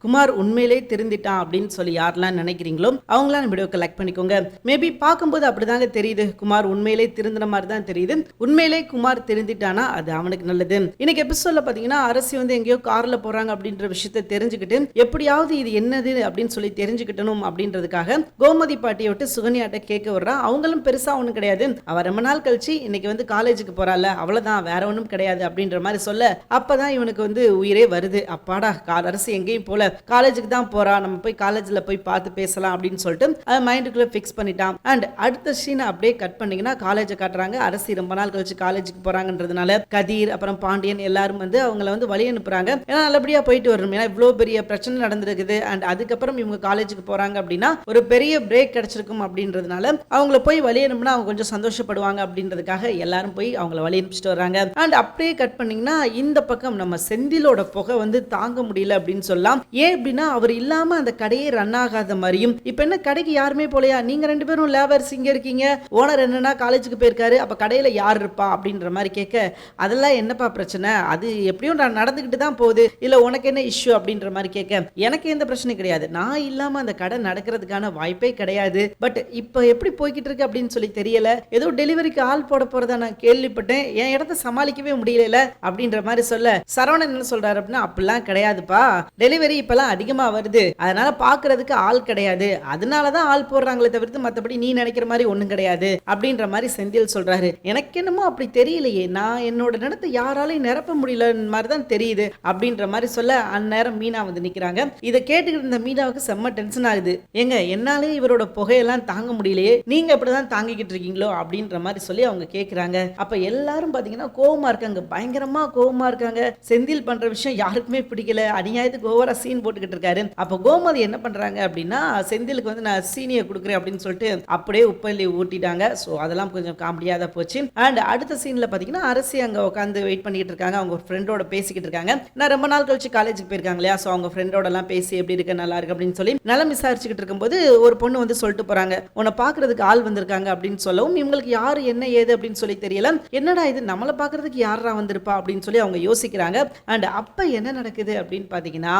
குமார் உண்மையிலே திருந்திட்டான் அப்படின்னு சொல்லி யாரெல்லாம் நினைக்கிறீங்களோ அவங்களாம் நம்ம வீடியோ கலெக்ட் பண்ணிக்கோங்க. மேபி பார்க்கும்போது அப்படிதாங்க தெரியுது. குமார் உண்மையிலே திருந்தின மாதிரி தான் தெரியுது. உண்மையிலே குமார் திருந்திட்டானா அது அவனுக்கு நல்லது. இன்னைக்கு எபிசோட்ல பாத்தீங்கன்னா அரசி வந்து எங்கேயோ கார்ல போறாங்க அப்படின்ற விஷயத்த தெரிஞ்சுக்கிட்டு எப்படியாவது இது என்னது அப்படின்னு சொல்லி தெரிஞ்சுக்கிட்டணும் அப்படின்றதுக்காக கோமதி பாட்டியை விட்டு சுகன்யாட்ட கேட்க வர்றா அவங்களும் பெருசா ஒண்ணும் கிடையாது. அவ ரொம்ப நாள் கழிச்சு இன்னைக்கு வந்து காலேஜுக்கு போறாள். அவ்வளவுதான் வேற ஒன்றும் கிடையாது அப்படின்ற மாதிரி சொல்ல அப்பதான் இவனுக்கு வந்து உயிரே வருது. அப்பாடா கா- அரசு எங்கேயும் போல. காலேஜுக்கு தான் போறா நம்ம போய் காலேஜில் போய் பார்த்து பேசலாம் அப்படின்னு சொல்லிட்டு அதை மைண்டுக்குள்ள ஃபிக்ஸ் பண்ணிட்டான். அண்ட் அடுத்த சீனை அப்படியே கட் பண்ணீங்கன்னா காலேஜை காட்டுறாங்க. அரசி ரொம்ப நாள் கழிச்சு காலேஜுக்கு போறாங்கன்றதுனால கதீர் அப்புறம் பாண்டியன் எல்லாரும் வந்து அவங்கள வந்து வழி அனுப்புறாங்க. ஏன்னா நல்லபடியா போயிட்டு வரணும். ஏன்னா இவ்வளோ பெரிய பிரச்சனை நடந்திருக்குது. அண்ட் அதுக்கப்புறம் இவங்க காலேஜுக்கு போறாங்க அப்படின்னா ஒரு பெரிய பிரேக் கிடைச்சிருக்கும் அப்படின்றதுனால அவங்கள போய் வழி அனுப்புனா அவங்க கொஞ்சம் சந்தோஷப்படுவாங்க அப்படின்றதுக்காக எல்லாரும் போய் அவங்கள வழி அனுப்பிச்சிட்டு வராங்க அண்ட் அப்படியே கட் பண்ணீங்கன்னா இந்த பக்கம் நம்ம செந்திலோட புகை வந்து தாங்க முடியல அப்படின்னு சொல்லலாம். ஏன் அப்படின்னா அவர் இல்லாம அந்த கடையே ரன் ஆகாத மாதிரியும் இப்ப என்ன கடைக்கு யாருமே போலையா? நீங்க ரெண்டு பேரும் லேபர்ஸ் இங்க இருக்கீங்க ஓனர் என்னன்னா காலேஜுக்கு போயிருக்காரு அப்ப கடையில யார் இருப்பா? அப்படின்ற மாதிரி கேட்க அதெல்லாம் என்னப்பா பிரச்சனை? அது எப்படியும் நான் நடந்துக்கிட்டு தான் போகுது. இல்ல உனக்கு என்ன இஷ்யூ அப்படின்ற மாதிரி கேட்க எனக்கு எந்த பிரச்சனையும் கிடையாது. நான் இல்லாம அந்த கடை நடக்கிறதுக்கான வாய்ப்பே கிடையாது. பட் இப்போ எப்படி போய்கிட்டு இருக்கு? அப்படின்னு சொல்லி தெரியல. ஏதோ டெலிவரிக்கு ஆள் போட போறதா நான் கேள்விப்பட்டேன். என் இடத்த சமாளிக்கவே முடியல அப்படின்ற மாதிரி சொல்ல சரவணன் என்ன சொல்றாரு அப்படின்னா அப்படிலாம் கிடையாதுப்பா. டெலிவரி இப்பெல்லாம் அதிகமா வருது. அதனால பாக்குறதுக்கு ஆள் கிடையாது. அதனாலதான் ஆள் போடுறாங்களே தவிர்த்து மத்தபடி நீ நினைக்கிற மாதிரி ஒண்ணும் கிடையாது. அப்படின்ற மாதிரி செந்தில் சொல்றாரு. எனக்கு என்னமோ அப்படி தெரியலையே. நான் என்னோட நிலத்தை யாராலையும் நிரப்ப முடியல மாதிரி தான் தெரியுது அப்படின்ற மாதிரி சொல்ல அந்நேரம் மீனா வந்து நிக்கிறாங்க. இதை கேட்டுக்கிட்டு இருந்த மீனாவுக்கு செம்ம டென்ஷன் ஆகுது. ஏங்க என்னாலே இவரோட புகையெல்லாம் தாங்க முடியலையே. நீங்க அப்படிதான் தாங்கிக்கிட்டு இருக்கீங்களோ அப்படின்ற மாதிரி சொல்லி அவங்க கேக்குறாங்க. அப்ப எல்லாரும் பாத்தீங்கன்னா கோவமா இருக்காங்க. பயங்கரமா கோவமா இருக்காங்க. செந்தில் பண்ற விஷயம் யாருக்குமே பிடிக்கல. அநியாயத்துக்கு ஓவரா சீன் சீன் போட்டுக்கிட்டு இருக்காரு. அப்போ கோமதி என்ன பண்றாங்க அப்படின்னா செந்திலுக்கு வந்து நான் சீனியை கொடுக்குறேன் அப்படின்னு சொல்லிட்டு அப்படியே உப்பள்ளி ஊட்டிட்டாங்க. ஸோ அதெல்லாம் கொஞ்சம் காமெடியாக தான் போச்சு. அண்ட் அடுத்த சீனில் பார்த்தீங்கன்னா அரசி அங்கே உட்காந்து வெயிட் பண்ணிட்டு இருக்காங்க. அவங்க ஃப்ரெண்டோட பேசிக்கிட்டு இருக்காங்க. நான் ரொம்ப நாள் கழிச்சு காலேஜுக்கு போயிருக்காங்க இல்லையா? ஸோ அவங்க ஃப்ரெண்டோட எல்லாம் பேசி எப்படி இருக்க நல்லா இருக்கு அப்படின்னு சொல்லி நலம் விசாரிச்சுக்கிட்டு இருக்கும்போது ஒரு பொண்ணு வந்து சொல்லிட்டு போறாங்க. உன்னை பார்க்கறதுக்கு ஆள் வந்திருக்காங்க அப்படின்னு சொல்லவும் இவங்களுக்கு யார் என்ன ஏது அப்படின்னு சொல்லி தெரியல. என்னடா இது? நம்மளை பார்க்கறதுக்கு யாரா வந்திருப்பா? அப்படின்னு சொல்லி அவங்க யோசிக்கிறாங்க. அண்ட் அப்போ என்ன நடக்குது அப்படின்னு பார்த்தீங்கன்னா பாத்தீங்கன்னா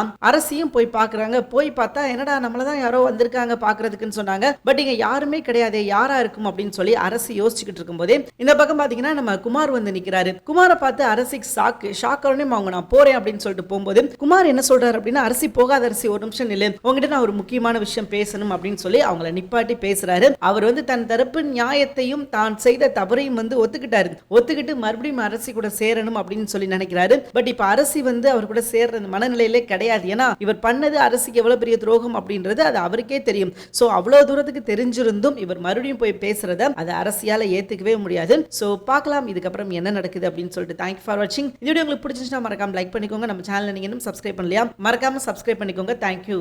அரசியும் போய் பாக்குறாங்க போய் பார்த்தா என்னடா நம்மள தான் யாரோ வந்திருக்காங்க பார்க்குறதுக்குன்னு சொன்னாங்க. பட் இங்க யாருமே கிடையாது. யாராக இருக்கும் அப்படின்னு சொல்லி அரசு யோசிச்சுக்கிட்டு இருக்கும்போதே இந்த பக்கம் பாத்தீங்கன்னா நம்ம குமார் வந்து நிக்கிறாரு. குமாரை பார்த்து அரசிக்கு ஷாக்கு ஷாக்கரோனே அவங்க நான் போறேன் அப்படின்னு சொல்லிட்டு போகும்போது குமார் என்ன சொல்றாரு அப்படின்னா அரசி போகாத அரசி ஒரு நிமிஷம் நில்லு. உங்ககிட்ட நான் ஒரு முக்கியமான விஷயம் பேசணும் அப்படின்னு சொல்லி அவங்கள நிப்பாட்டி பேசுறாரு. அவர் வந்து தன் தரப்பு நியாயத்தையும் தான் செய்த தவறையும் வந்து ஒத்துக்கிட்டாரு. ஒத்துக்கிட்டு மறுபடியும் அரசி கூட சேரணும் அப்படின்னு சொல்லி நினைக்கிறாரு. பட் இப்ப அரசி வந்து அவர் கூட சேர்ற மனநிலையிலே கிடையாது. ஏன்னா இவர் பண்ணது அரசுக்கு எவ்வளோ பெரிய துரோகம் அப்படின்றது அது அவருக்கே தெரியும். ஸோ அவ்வளோ தூரத்துக்கு தெரிஞ்சிருந்தும் இவர் மறுபடியும் போய் பேசுறத அது அரசியால் ஏற்றுக்கவே முடியாது. ஸோ பார்க்கலாம் இதுக்கப்புறம் என்ன நடக்குது அப்படின்னு சொல்லிட்டு. தேங்க்யூ ஃபார் வாட்சிங் இந்த வீடியோ உங்களுக்கு பிடிச்சிச்சுன்னா மறக்காம லைக் பண்ணிக்கோங்க. நம்ம சேனல் நீங்க இன்னும் சப்ஸ்கிரைப் பண்ணலையா? மறக்காம சப்ஸ்கிரைப் பண்ணிக்கோங்க. தேங்க்யூ